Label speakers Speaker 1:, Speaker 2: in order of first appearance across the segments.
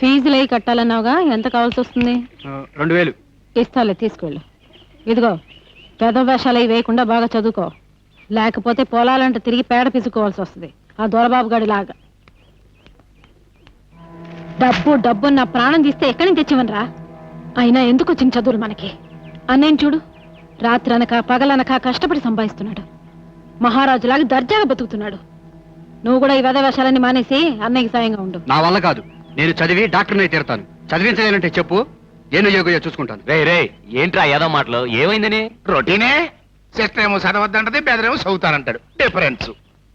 Speaker 1: ఫీజులు అయి కట్టాలన్నావుగా? ఎంత కావాల్సి వస్తుంది?
Speaker 2: రెండు వేలు.
Speaker 1: ఇస్తాలే తీసుకెళ్ళు. ఇదిగో పెద్ద వేషాలు అవి వేయకుండా బాగా చదువుకో. లేకపోతే పొలాలంటే తిరిగి పేడ పిసుకోవాల్సి వస్తుంది. ఆ దొరబాబు గడి లాగా. డబ్బు డబ్బు నా ప్రాణం తీస్తే ఎక్కడి నుంచి తెచ్చివనరా అయినా ఎందుకు వచ్చిన చదువులు మనకి? అన్నయ్య చూడు. రాత్రి అనక పగలనక కష్టపడి సంపాదిస్తున్నాడు. మహారాజులాగా దర్జాగా బతుకుతున్నాడు. నువ్వు కూడా ఈ వెధ వేషాలన్నీ మానేసి అన్నయ్యకి సాయంగా ఉండు.
Speaker 2: నా వల్ల కాదు. నేను చదివి డాక్టర్ని తీరుతాను. చదివించలేనంటే చెప్పు. ఏను యోగయో చూసుకుంటాను.
Speaker 3: రే రే ఏంట్రా ఏదో మాటలు? ఏమైందని?
Speaker 4: రొటీనే? సిస్టర్ ఏమో చదవద్దంటది బెదరేమో చదువుతానంటాడు. డిఫరెన్స్.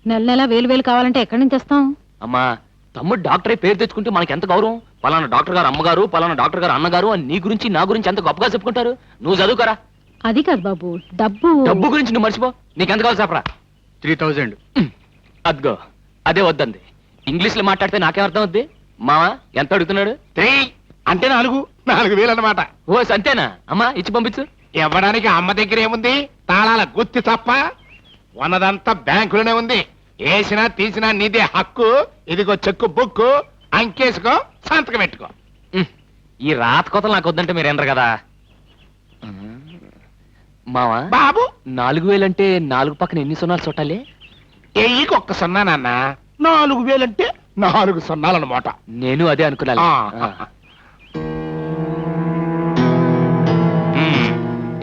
Speaker 1: నెల నెల వేలు వేలు కావాలంటే ఎక్కడి నుంచి తెస్తాం?
Speaker 3: అమ్మా తమ్ముడు డాక్టరే పేరు తెచ్చుకుంటే మనకి ఎంత గౌరవం? పలానా డాక్టర్ గారు అమ్మగారు పలానా డాక్టర్ గారు అన్నగారు అని నీ గురించి నా గురించి ఎంత గొప్పగా చెప్పుకుంటారు? నువ్వు చదువుకరా.
Speaker 1: అది కాదు బాబు డబ్బు.
Speaker 3: డబ్బు గురించి నువ్వు మర్చిపో. నీకెంత కావాలి చెప్పరా?
Speaker 2: Three thousand.
Speaker 3: అద్గో అదే వద్దంది. ఇంగ్లీష్లో మాట్లాడితే నాకేం అర్థం అవుద్ది? మావా ఎంత అడుగుతున్నాడు?
Speaker 4: త్రీ. అంటే నాలుగు. నాలుగు వేలు అన్నమాట.
Speaker 3: ఓ అంతేనా అమ్మా ఇచ్చి పంపించు.
Speaker 4: ఇవ్వడానికి అమ్మ దగ్గర ఏముంది? తాళాల గుత్తి తప్ప ఉన్నదంతా బ్యాంకులోనే ఉంది. వేసినా తీసినా నీదే హక్కు. ఇదిగో చెక్కు బుక్కు. అంకేసుకో సంతకం పెట్టుకో.
Speaker 3: ఉమ్, ఈ రాత కొతలు నాకు వద్దంటే మీరు ఎనరు కదా. మావా
Speaker 4: బాబు!
Speaker 3: నాలుగు వేలంటే నాలుగు పక్కన ఎన్ని సున్నాలు చుట్టాలి?
Speaker 4: ఎయ్యికి ఒక్క సున్నా నాన్న. నాలుగు వేలంటే నాలుగు సున్నాలన్నమాట.
Speaker 3: నేను అదే అనుకున్నాను.
Speaker 4: ఆ.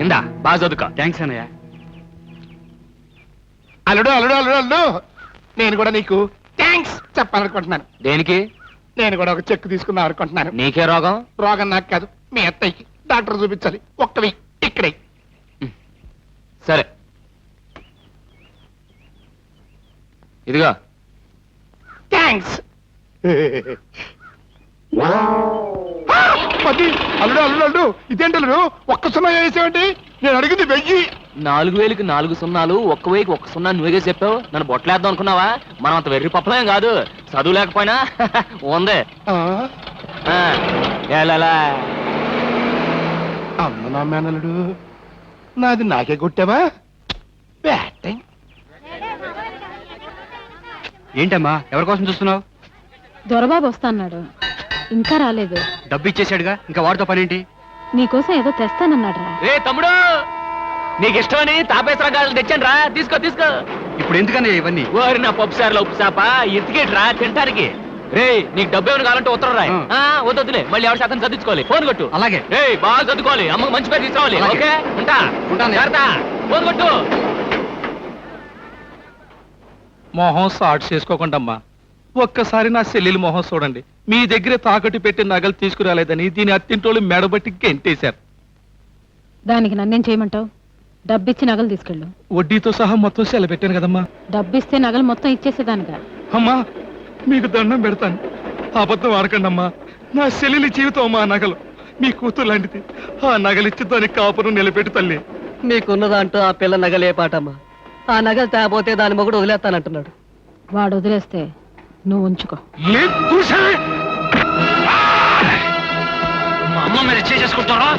Speaker 3: ఇందా బాగా చదువుకో.
Speaker 2: థ్యాంక్స్ అన్నయ్య.
Speaker 4: అల్లుడు అల్లుడు అల్లుడు అల్లుడు. నేను కూడా నీకు థ్యాంక్స్ చెప్పాలనుకుంటున్నాను.
Speaker 3: దేనికి?
Speaker 4: నేను కూడా ఒక చెక్ తీసుకుందాం అనుకుంటున్నాను.
Speaker 3: నీకే రోగం?
Speaker 4: రోగం నాకు కాదు. మీ అత్తయ్యకి. డాక్టర్ చూపించాలి. ఒక్కవి ఇక్కడే.
Speaker 3: సరే. ఇదిగో.
Speaker 4: థ్యాంక్స్ పది అల్లుడు అల్లుడు అల్లుడు ఇదేంటి అల్లుడు? ఒక్క సున్నా వేసేవండి. నేను అడిగింది వెయ్యి.
Speaker 3: నాలుగు వేలకి నాలుగు సున్నాలు ఒక్క వేకి ఒక్క సున్నా నువ్వే చెప్పావు? నన్ను బొట్టలేద్దాం అనుకున్నావా? మనం అంత వెర్రి పప్పలేం కాదు. చదువు లేకపోయినా ఉంది.
Speaker 4: అమ్మ నా మేనల్లుడు నాది నాకే కొట్టావా? బ్యాటింగ్
Speaker 2: ఏంటమ్మా ఎవరి కోసం చూస్తున్నావు?
Speaker 1: దొరబాబు వస్తా అన్నాడు ఇంకా రాలేదు.
Speaker 2: డబ్బు ఇచ్చేసాడుగా ఇంకా వాడితో పనేంటి?
Speaker 1: నీకోసం ఏదో తెస్తానన్నాడు రా
Speaker 3: రే తమ్ముడు! నీకు ఇష్టమని తాపేశ్వర గాలు తెచ్చాను రా తీసుకో తీసుకో.
Speaker 2: ఇప్పుడు ఎందుకన్నయ్య ఇవన్నీ?
Speaker 3: ఓరి నా పప్పు సార్లు ఉప్పు సాప. ఎత్తికేటి రా తింటానికి. రే నీకు డబ్బు ఏమైనా కావాలంటే ఉత్తరం రాయి.
Speaker 2: ఆ.
Speaker 3: ఆ, వద్దు వద్దులే మళ్ళీ ఎవరి శాతం చదివించుకోవాలి ఫోన్ కొట్టు.
Speaker 2: అలాగే.
Speaker 3: రే బాగా చదువుకోవాలి అమ్మకు మంచి పేరు తీసుకోవాలి
Speaker 2: అలాగే.
Speaker 3: ఓకే? ఉంటా.
Speaker 2: ఉంటాను.
Speaker 3: జాగ్రత్త. ఫోన్ కొట్టు.
Speaker 5: మొహం సాట్ చేసుకోకుండా ఒక్కసారి నా చెల్లెలి మొహం చూడండి. మీ దగ్గరే తాకట్టు పెట్టి నగలు తీసుకురాలేదని దీని అత్తింటోళ్ళు మెడబట్టి గెంటేశారు.
Speaker 1: దానికి నన్నేం చేయమంటావు? డబ్బిచ్చి నగలు తీసుకెళ్ళు.
Speaker 5: వడ్డీతో సహా మొత్తం సెల పెట్టాను కదమ్మా.
Speaker 1: డబ్బిస్తే నగలు మొత్తం ఇచ్చేసేదానిగా
Speaker 5: అమ్మా మీకు దండం పెడతాను. అబద్ధం ఆడకండి అమ్మా నా చెల్లెలి జీవితం అమ్మా ఆ నగలు. మీ కూతురు లాంటిది. ఆ నగలిచ్చి దానికి కాపురం నిలబెట్టు తల్లి.
Speaker 6: మీకున్నదంటూ ఆ పిల్ల నగలే పాటమ్మా. ఆ నగలు తేపోతే దాని మొగుడు వదిలేస్తానంటున్నాడు.
Speaker 1: వాడు వదిలేస్తే నువ్వు ఉంచుకో.
Speaker 3: మా అమ్మ మీద చేసుకుంటారా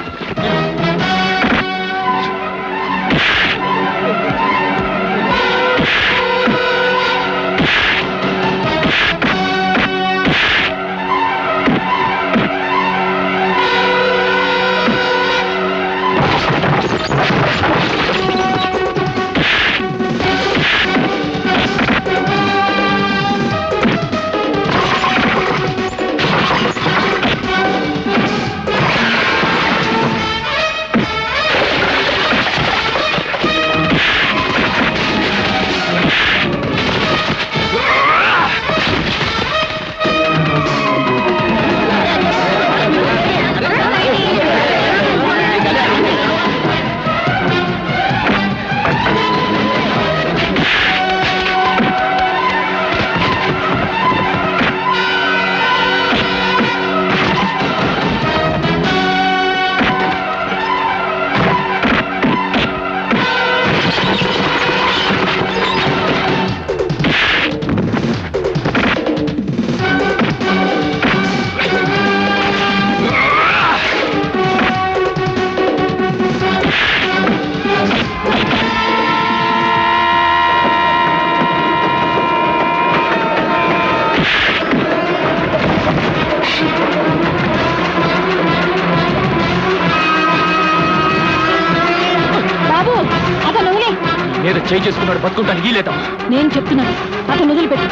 Speaker 3: చేసుకున్నాడు బతుకుంటాను ఈ లేదా
Speaker 7: నేను చెప్తున్నాను అతను వదిలిపెట్టు.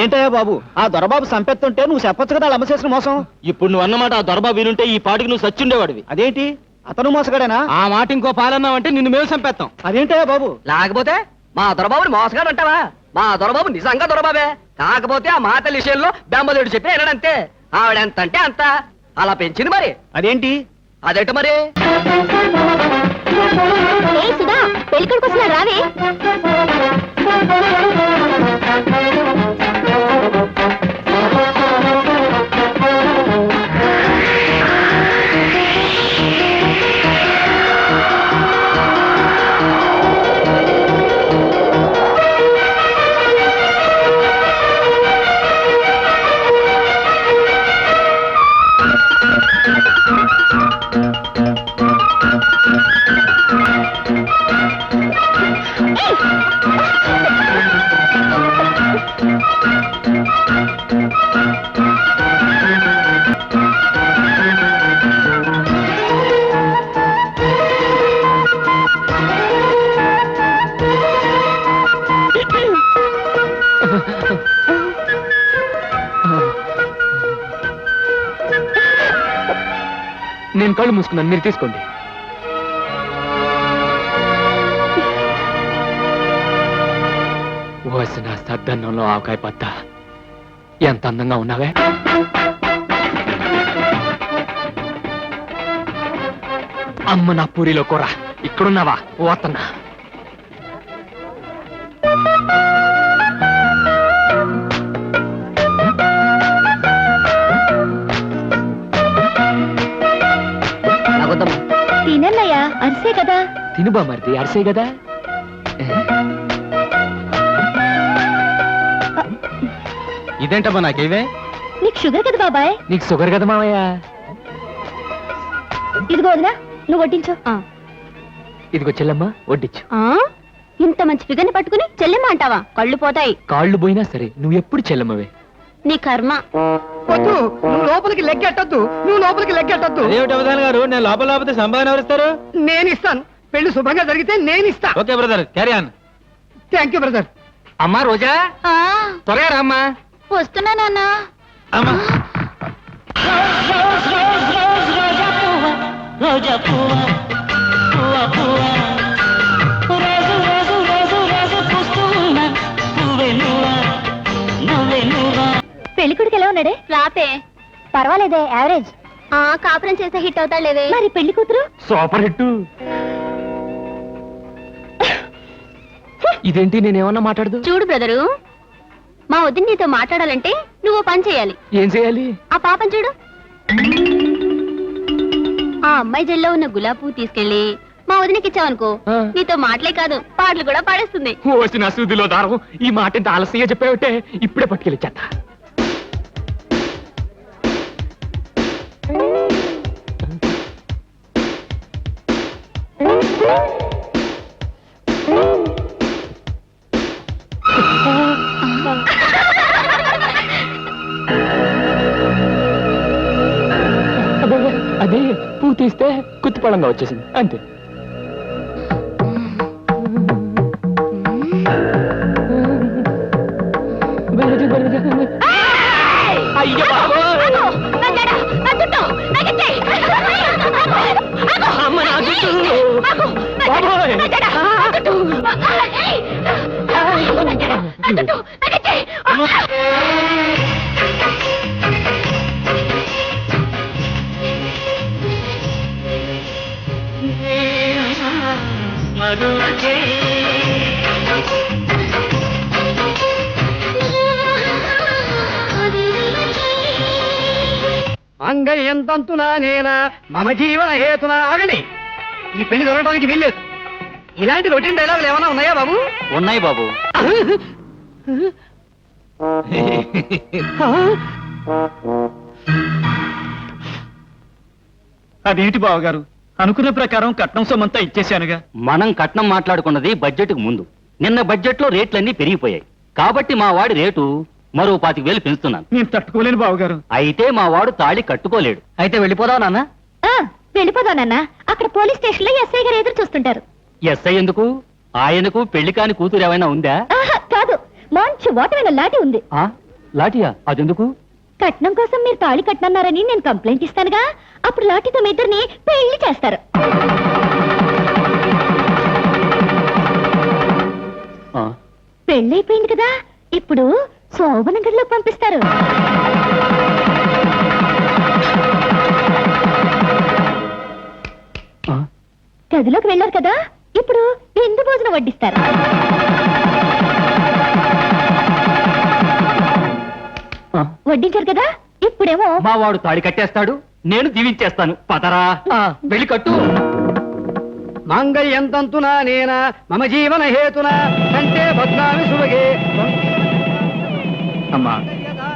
Speaker 8: ఇదేంటయ్యా బాబు? ఆ దొరబాబు సంపెత్తుంటే నువ్వు చెప్పొచ్చు కదా అమ్మ చేసిన మోసం?
Speaker 3: ఇప్పుడు నువ్వు అన్నమాట ఆ దొరబా వినుంటే ఈ పాటికి నువ్వు సచ్చుండేవాడివి.
Speaker 8: అదేంటి? అతను మోసగాడేనా?
Speaker 3: ఆ మాట ఇంకో పాలన్నావంటే నిన్ను మేము చంపేస్తాం
Speaker 8: అదేంటయ్యా బాబు?
Speaker 9: లేకపోతే మా దొరబాబుని మోసగాడు అంటావా? మా దొరబాబు నిజంగా దొరబాబే. కాకపోతే ఆ మాతల విషయంలో బెమ్మదేవుడు చెప్పి వినడంతే. ఆవిడెంత అంటే అంత. అలా పెంచింది మరి.
Speaker 8: అదేంటి?
Speaker 9: అదేంటి మరి?
Speaker 7: పెళ్ళికొడుకు వస్తున్నా రావే.
Speaker 3: కళ్ళు మూసుకున్నాను. మీరు తీసుకోండి. వసిన సద్దన్నంలో ఆవకాయ పత్త. ఎంత అందంగా ఉన్నావే? అమ్మ నా పూరిలో కూర. ఇక్కడున్నావా? పోతన్నా
Speaker 7: అరిసే కదా?
Speaker 3: తిను బామర్ది అరిసే కదా?
Speaker 10: ఇదేంటమ్మా నాకేవే
Speaker 7: నీకు షుగర్ కదా బాబాయ్?
Speaker 3: నీకు షుగర్ కదా మావయ్య?
Speaker 7: ఇదిగో వదినా నువ్వు వడ్డించు.
Speaker 3: ఇదిగో చెల్లమ్మ వడ్డించు.
Speaker 7: ఇంత మంచి ఫిగర్ని పట్టుకుని చెల్లెమ్మ అంటావా? కళ్ళు పోతాయి.
Speaker 3: కాళ్ళు పోయినా సరే నువ్వు ఎప్పుడు చెల్లమ్మవే?
Speaker 7: నీ కర్మ
Speaker 8: వద్దు నువ్వు లోపలికి లెక్కెట్టద్దు నువ్వు లోపలికి లెక్కెట్టద్దు
Speaker 11: అదేమిటి అవధాన్ గారు నేను లోపల లోపల సంపాదన ఎవరిస్తారు
Speaker 8: నేను ఇస్తాను పెళ్ళి శుభంగా జరిగితే నేను ఇస్తా
Speaker 11: okay brother carry on
Speaker 8: thank you brother
Speaker 3: అమ్మా రోజా త్వరగా రామ్మా
Speaker 7: వస్తున్నా నాన్న
Speaker 11: అమ్మా
Speaker 7: పెళ్ళికొడుకు ఎలా ఉన్నాడే? రాపే పర్వాలేదే యావరేజ్. ఆ కాపురం చేస్తే హిట్ అవుతాడులేవే. మరి పెళ్ళి కూతురు?
Speaker 3: సూపర్ హిట్ ఇదేంటి నేనేమన్నా మాట్లాడదు?
Speaker 7: చూడు బ్రదరు మా వదిన నీతో మాట్లాడాలంటే నువ్వు ఓ పని చేయాలి.
Speaker 3: ఏం చేయాలి?
Speaker 7: ఆ పాపం చూడు. ఆ అమ్మాయి జల్లో ఉన్న గులాబీ పువ్వు తీసుకెళ్ళి మా వదినకి ఇచ్చావనుకో
Speaker 3: ఆ.
Speaker 7: నీతో మాటలే కాదు పాటలు కూడా పాడేస్తుంది.
Speaker 3: ఓసి నా సూదిలో దారం. ఈ మాట ఇంత ఆలస్యంగా చెప్పావుంటే ఇప్పుడే పట్టుకెళ్ళి చెత్త అదే పువ్వు తీస్తే కుత్తిపడంగా వచ్చేసింది. అంతే. బాబోయ్!
Speaker 8: మంగళ్యం నేనా? మమ జీవన హేతునా? ఆగండి. ఈ పెళ్ళి దొరకడానికి వీల్లేదు. ఇలాంటి రొటీన్ డైలాగులు ఏమైనా ఉన్నాయా బాబు?
Speaker 3: ఉన్నాయి బాబు.
Speaker 12: అదేంటి బావగారు? అనుకున్న ప్రకారం కట్నం సొమ్మంతా ఇచ్చేశానుగా.
Speaker 13: మనం కట్నం మాట్లాడుకున్నది బడ్జెట్కు ముందు. నిన్న బడ్జెట్లో రేట్లన్నీ పెరిగిపోయాయి. కాబట్టి మా వాడి రేటు మరో పాతిక వేలు పెంచుతున్నాను.
Speaker 12: నేను తట్టుకోలేను బావగారు.
Speaker 13: అయితే మా వాడు తాళి కట్టుకోలేడు. అయితే వెళ్ళిపోదాం నాన్న.
Speaker 14: వెళ్ళిపోదానన్నా అక్కడ పోలీస్ స్టేషన్లో ఎస్ఐ గారు ఎదురు చూస్తుంటారు.
Speaker 13: ఎస్ఐ ఎందుకు? ఆయనకు పెళ్ళి కాని కూతురు ఏమైనా ఉందా?
Speaker 14: ఆహా, కాదు. మంచి ఓటమైన లాటి ఉంది.
Speaker 13: ఆ? లాఠీయా? అదెందుకు?
Speaker 14: కట్నం కోసం మీరు తాళి కట్టనన్నారని నేను కంప్లైంట్ ఇస్తానుగా. అప్పుడు లాఠీతో మీ ఇద్దరిని పెళ్ళి చేస్తారు.
Speaker 13: ఆ,
Speaker 14: పెళ్ళైపోయింది కదా. ఇప్పుడు శోభన పంపిస్తారు.
Speaker 13: ఆ,
Speaker 14: గదిలోకి వెళ్ళారు కదా. ఇప్పుడు ఎందు భోజనం వడ్డిస్తారు. వడ్డించారు కదా? ఇప్పుడేమో
Speaker 13: మా వాడు తాళి కట్టేస్తాడు నేను దీవించేస్తాను. పదరా. వెళ్ళి కట్టు.
Speaker 12: మాంగళ్యం తంతునా నేన? మమ జీవన హేతున? కంటే భద్రామి సుభగే. అమ్మా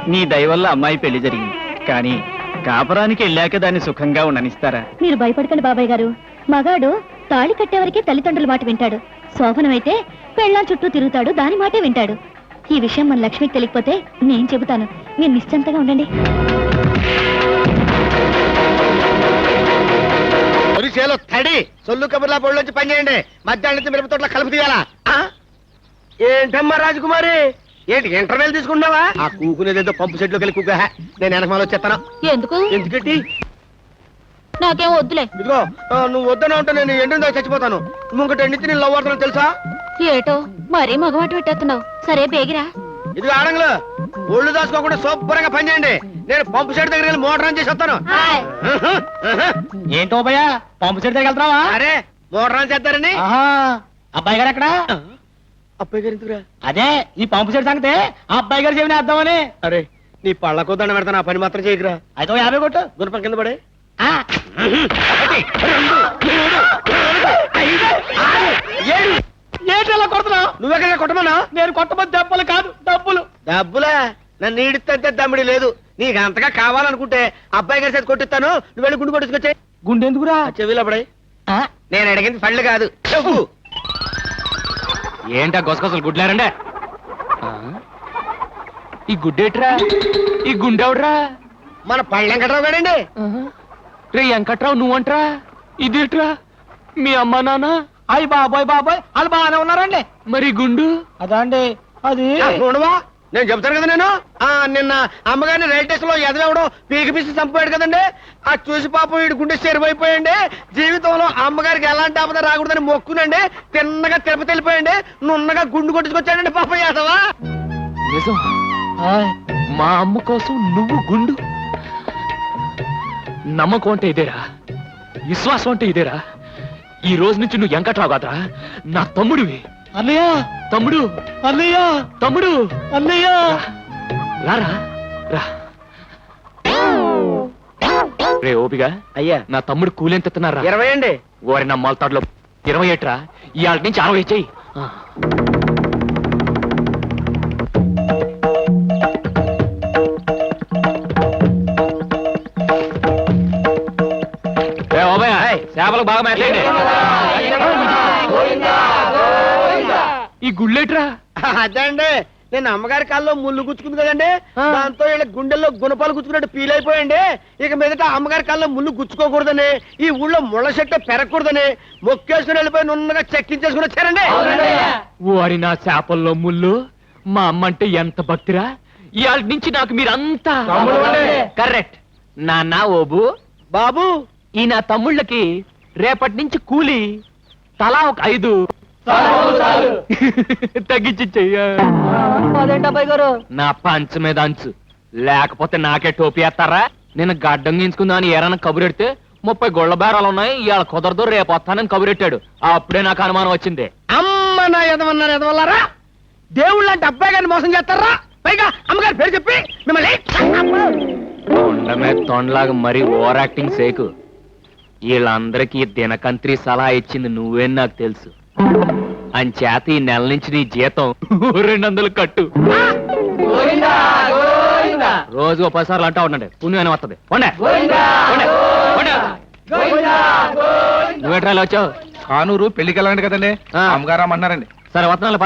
Speaker 12: నీ దయ వల్ల అమ్మాయి పెళ్ళి జరిగింది. కానీ కాపురానికి వెళ్ళాక దాన్ని సుఖంగా ఉండనిస్తారా?
Speaker 14: మీరు భయపడకండి బాబాయ్ గారు. మగాడు తాళి కట్టేవరకే తల్లిదండ్రుల మాట వింటాడు. శోభనం అయితే పెళ్ళాం చుట్టూ తిరుగుతాడు దాని మాటే వింటాడు. ఈ విషయం మన లక్ష్మికి తెలియకపోతే నేను చెబుతాను. మీరు నిశ్చంతగా ఉండండి.
Speaker 15: ఒరిసేలో తడి! సొల్లు కబుర్లా బోళ్ళొచ్చి పని చేయండి. మధ్యాహ్నం నుంచి మిరప తోటలో కలుపు తీయాలా? ఆ? ఏంటమ్మా రాజకుమారి? ఏంటి ఇంటర్వెల్ తీసుకున్నావా ఆ కూకునేదేదో పంపు సెట్లోకి వెళ్ళి కూక నేను వెనకమాల వచ్చేస్తాను.
Speaker 1: ఎందుకు?
Speaker 15: ఎందుకంటే?
Speaker 1: నాకేం వద్దులే.
Speaker 15: ఇదిగో ఆ, నువ్వు వద్దన ఉంటే నేను ఎండిందో చచ్చిపోతాను. నువ్వు ఇంకటి ఎండితే నేను లవ్ అవుతాను తెలుసా?
Speaker 1: ఏటో మరీ మగవాటి పెట్టేస్తున్నావు. సరే బేగిరా.
Speaker 15: ఇదిగో ఆడంగులు ఒళ్ళు దాచుకోకుండా శుభ్రంగా పని చేయండి. నేను పంపు సెట్ దగ్గర వెళ్ళి మోటార్ ఆన్ చేసి వస్తాను.
Speaker 12: ఏంటో భయ పంపు చెట్టు దగ్గర వెళ్తున్నావా?
Speaker 15: అరే మోటార్ ఆన్ చేస్తారని.
Speaker 12: అబ్బాయి గారు ఎక్కడ?
Speaker 15: అబ్బాయి గారు ఎందుకురా?
Speaker 12: అదే ఈ పంపు చెట్టు సంగతే ఆ అబ్బాయి గారు చెవిని వేద్దామని
Speaker 15: అరే నీ పళ్ళకు దండ పెడతాను ఆ పని మాత్రం చేయకురా.
Speaker 12: అయితే ఓ యాభై కొట్టు.
Speaker 15: గుణపం కింద పడే.
Speaker 12: ఆ, ఏంటి అలా కొడుతున్నావు?
Speaker 15: నువ్వెక్కడ కొట్టమన్నా?
Speaker 12: నేను కొట్టబోతు దెబ్బలు కాదు డబ్బులు.
Speaker 15: డబ్బులా? నన్ను ఈడితే దమ్మిడి లేదు. నీకు అంతగా కావాలనుకుంటే అబ్బాయి గారి చేతి కొట్టిస్తాను. నువ్వు వెళ్ళి గుండు కొట్టుకొచ్చే
Speaker 12: గుండె ఎందుకురా?
Speaker 15: చెవిలో పడే నేను అడిగింది పళ్ళు కాదు. చెప్పు.
Speaker 3: ఏంటా గొసగొసలు గుడ్లారండే? ఆ? ఈ గుడ్డేట్రా? ఈ గుండెవడ్రా
Speaker 15: మన పళ్ళు వెంకట్రావు గారండి
Speaker 3: రే వెంకట్రావు నువ్వంట్రా? ఇదేట్రా? మీ అమ్మా నాన్న?
Speaker 12: అయ్యి బాబాయ్ బాబాయ్ వాళ్ళు బాగానే ఉన్నారండి.
Speaker 3: మరి గుండు?
Speaker 12: అదా అండి అది
Speaker 15: చూడవా? నేను చెప్తాను కదా నేను? ఆ నిన్న అమ్మగారిని రైల్ స్టేషన్లో ఎదవడం పీకి పీసి చంపాడు కదండి. ఆ చూసి పాపం వీడి గుండె చెరిపోయిపోయండి జీవితంలో అమ్మగారికి ఎలాంటి ఆపద రాకూడదని మొక్కునండి. తిన్నగా తిరుపతి వెళ్ళిపోయండి నున్నగా గుండు కొట్టుకొచ్చాడండి పాపం యాదవా
Speaker 3: నిజం. మా అమ్మ కోసం నువ్వు గుండు. నమ్మకం అంటే ఇదేరా? విశ్వాసం అంటే ఇదేరా? ఈ రోజు నుంచి నువ్వు వెంకట్రావు కాదురా. నా తమ్ముడివి.
Speaker 12: అన్నయ్య!
Speaker 3: తమ్ముడు.
Speaker 12: అన్నయ్య!
Speaker 3: తమ్ముడు.
Speaker 12: అన్నయ్య!
Speaker 3: రారా. రా. రే ఓపిగా.
Speaker 15: అయ్యా.
Speaker 3: నా తమ్ముడు కూలెంత ఎత్తున్నారా
Speaker 15: ఇరవై అండి.
Speaker 3: ఓరి నా మొలతాడులో ఇరవై ఏట్రా? ఇవాళ నుంచి అరవై చెయ్యి. చేపలు బాగా మేతండి ఈ గుళ్ళేట్రా?
Speaker 15: అదే అండి నేను అమ్మగారి కాల్లో ముళ్ళు గుచ్చుకుంది కదండి. దాంతో వీళ్ళ గుండెల్లో గుణపాలు గుచ్చుకున్నట్టు ఫీల్ అయిపోయండి. ఇక మీదట అమ్మగారి కాల్లో ముళ్ళు గుచ్చుకోకూడదని ఈ ఊళ్ళో ముళ్ళ చెట్టు పెరగకూడదని మొక్కేసుకుని వెళ్ళిపోయి నున్నగా చెక్కించేసుకుని వచ్చారండి.
Speaker 3: ఓరి నా చేపల్లో ముళ్ళు మా అమ్మ అంటే ఎంత భక్తిరా? ఇవాళ నుంచి నాకు మీరంతా కరెక్ట్. నాన్న ఓబు.
Speaker 15: బాబు
Speaker 3: ఈ నా తమ్ముళ్ళకి రేపటి నుంచి కూలి తలా ఒక ఐదు. తగ్గించి
Speaker 9: అదేంటి అబ్బాయి గారు
Speaker 3: నా పంచ మీద అంచు. లేకపోతే నాకే టోపీ వేస్తారా? నేను గడ్డం గించుకుందామని ఏరన్నా కబురెడితే ముప్పై గొళ్ళ బేరాలు ఉన్నాయి ఇవాళ కుదరదు రేపు వస్తానని కబురెట్టాడు అప్పుడే నాకు అనుమానం వచ్చింది.
Speaker 15: అమ్మ నా ఎదవన్నారు ఎదవల్లారా దేవుళ్ళు అంటే అబ్బాయి గారిని మోసం చేస్తారా? పైగా అమ్మగారి పేరు చెప్పి మిమ్మల్ని
Speaker 3: తొండమే తొండలాగా మరీ ఓవర్ యాక్టింగ్ సేకు వీళ్ళందరికీ దినకంత్రి సలహా ఇచ్చింది నువ్వే నాకు తెలుసు. అంచేత ఈ నెల నుంచి నీ జీతం రెండు వందలు కట్టు. రోజు ఓ పది సార్లు అంటా ఉండండి. పుణ్యం వస్తుంది. నువ్వేట్రాలు వచ్చావు
Speaker 5: కానూరు పెళ్ళికి వెళ్ళండి కదండి.
Speaker 3: ఆ.
Speaker 5: అమ్మగారు రమ్మన్నారండి.
Speaker 3: సరే వస్తున్నాను పద.